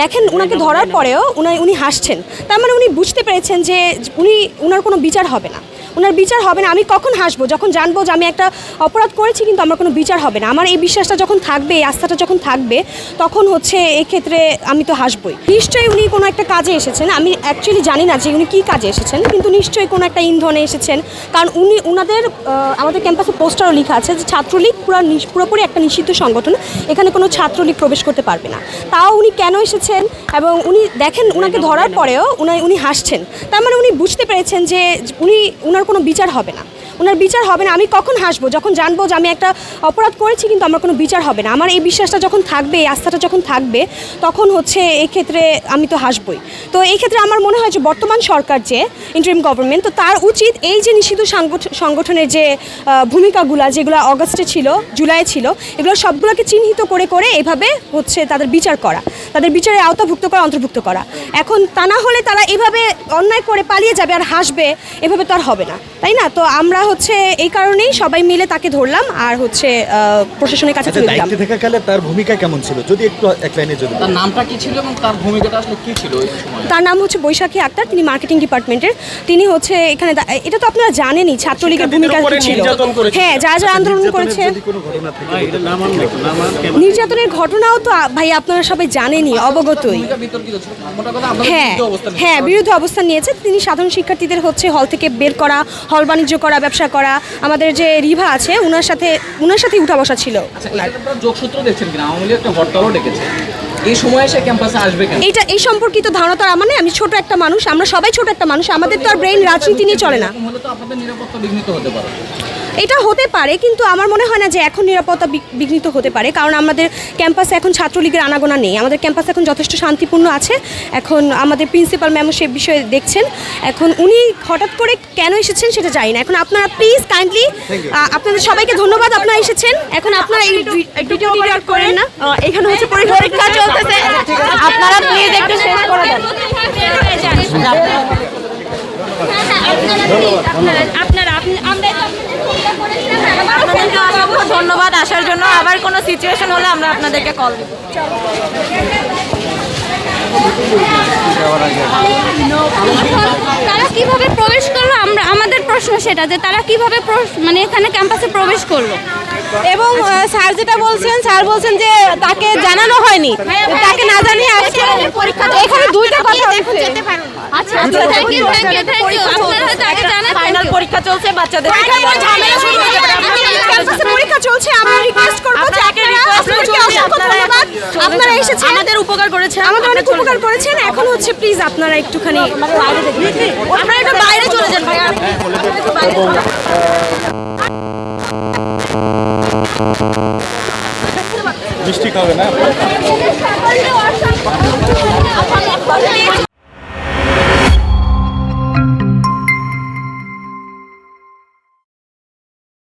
দেখেন ওনাকে ধরার পরেও উনি উনি হাসছেন। তার মানে উনি বুঝতে পেরেছেন যে উনি ওনার কোনো বিচার হবে না। ওনার বিচার হবে না, আমি কখন হাসবো? যখন জানব যে আমি একটা অপরাধ করেছি, কিন্তু আমার কোনো বিচার হবে না। আমার এই বিশ্বাসটা যখন থাকবে, এই আস্থাটা যখন থাকবে, তখন হচ্ছে এক্ষেত্রে আমি তো হাসবই। নিশ্চয়ই উনি কোনো একটা কাজে এসেছেন। আমি অ্যাকচুয়ালি জানি না যে উনি কী কাজে এসেছেন, কিন্তু নিশ্চয়ই কোনো একটা ইন্ধনে এসেছেন। কারণ উনি ওনাদের আমাদের ক্যাম্পাসে পোস্টারও লেখা আছে যে ছাত্রলীগ পুরো পুরোপুরি একটা নিষিদ্ধ সংগঠন, এখানে কোনো ছাত্রলীগ প্রবেশ করতে পারবে না। তাও উনি কেন এসেছেন এবং উনি দেখেন ওনাকে ধরার পরেও উনি উনি হাসছেন। তার মানে উনি বুঝতে পেরেছেন যে উনি ওনার কোনো বিচার হবে না। ওনার বিচার হবে না, আমি কখন হাসবো? যখন জানব যে আমি একটা অপরাধ করেছি, কিন্তু আমার কোনো বিচার হবে না। আমার এই বিশ্বাসটা যখন থাকবে, এই আস্থাটা যখন থাকবে, তখন হচ্ছে এই ক্ষেত্রে আমি তো হাসবই। তো এই ক্ষেত্রে আমার মনে হয় যে বর্তমান সরকার যে ইন্টারিম গভর্নমেন্ট তো তার উচিত এই যে নিষিদ্ধ সংগঠনের যে ভূমিকাগুলো, যেগুলো অগস্টে ছিল, জুলাই ছিল, এগুলো সবগুলোকে চিহ্নিত করে করে এভাবে হচ্ছে তাদের বিচার করা। তাদের বিচারে আওতাভুক্ত করা, অন্তর্ভুক্ত করা। এখন তা না হলে তারা এভাবে অন্যায় করে পালিয়ে যাবে আর হাসবে, এভাবে তো আর হবে না। তাই না? তো আমরা হচ্ছে এই কারণেই সবাই মিলে তাকে ধরলাম আর হচ্ছে প্রশাসনের কাছে আচ্ছা তুলে দিলাম। দায়িত্বে থাকাকালে তার ভূমিকা কেমন ছিল? যদি একটু এক লাইনে যদি তার নামটা কি ছিল এবং তার ভূমিকাটা আসলে কি ছিল ওই সময়? তার নাম হচ্ছে বৈশাখী আক্তার তিনি মার্কেটিং ডিপার্টমেন্টের তিনি হচ্ছে এখানে এটা তো আপনারা জানেনই ছাত্রলীগের ভূমিকা কি ছিল? হ্যাঁ যারা যারা আন্দোলন নির্যাতনের করেছে। যদি কোনো ঘটনা থেকে নির্যাতনের ঘটনাও তো ভাই আপনারা সবাই জানেনই অবগতই। ভূমিকা বিতর্কিত ছিল। মোটা কথা আপনাদের হ্যাঁ বিরুদ্ধে অবস্থান হ্যাঁ বিরুদ্ধে অবস্থান নিয়েছে। তিনি সাধারণ শিক্ষার্থীদের হচ্ছে হল থেকে বের করা হল বাণিজ্য করা ব্যবসা করা, আমাদের যে রিভা আছে ওনার সাথে ওনার সাথে উঠা বসা ছিল। আচ্ছা যোগসূত্র দেখছেন কিনা? আওয়ামী লীগ একটা হরতালও ডেকেছে। এই সময় এসে ক্যাম্পাসে আসবে কেন? এইটা এই সম্পর্কিত ধারণা তো আমার নেই। আমি ছোট একটা মানুষ আমরা সবাই ছোট একটা মানুষ আমাদের তো আর ব্রেন রাজনীতি নিয়ে চলে না। হলে তো আপনাদের নিরাপত্তা বিঘ্নিত হতে পারে। এটা হতে পারে কিন্তু আমার মনে হয় না যে এখন নিরাপত্তা বিঘ- বিঘ্নিত হতে পারে কারণ আমাদের ক্যাম্পাসে এখন ছাত্রলীগের আনাগোনা নেই। আমাদের ক্যাম্পাস এখন যথেষ্ট শান্তিপূর্ণ আছে। এখন আমাদের প্রিন্সিপাল ম্যামও সে বিষয়ে দেখছেন। এখন উনি হঠাৎ করে কেন এসেছেন সেটা জানি না। এখন আপনারা প্লিজ কাইন্ডলি আপনাদের সবাইকে ধন্যবাদ আপনারা এসেছেন। এখন আপনারা এই ভিডিও করেন না। এখানে হচ্ছে পরীক্ষা চলতেছে আপনারা প্লিজ একটু শেষ করে দেন। ধন্যবাদ, আসার জন্য। আবার কোনো সিচুয়েশন হলে আমরা আপনাদেরকে কল দিব। কীভাবে প্রবেশ করল আমরা আমাদের প্রশ্ন সেটা যে তারা কীভাবে মানে এখানে ক্যাম্পাসে প্রবেশ করল। এবং স্যার যেটা বলছেন স্যার বলছেন যে তাকে জানানো হয়নি। তাকে না জানিয়ে আসছে এখানে দুইটা কথা হচ্ছে। আচ্ছা আচ্ছা thank you thank you thank you আপনারা আগে জানেন ফাইনাল পরীক্ষা চলছে বাচ্চাদের ঝামেলা শুরু হয়ে যাবে ক্যাম্পাসে পরীক্ষা চলছে আমরা রিকোয়েস্ট করব যে আপনাকে আপনারা request আপনাদেরকে করছি, অসংখ্য আপনারা এসেছেন? আমাদের উপকার করেছেন আমাদের অনেক উপকার করেছেন। এখন হচ্ছে প্লিজ আপনারা একটুখানি আপনারা একটু বাইরে চলে যান মিষ্টি খাবে না?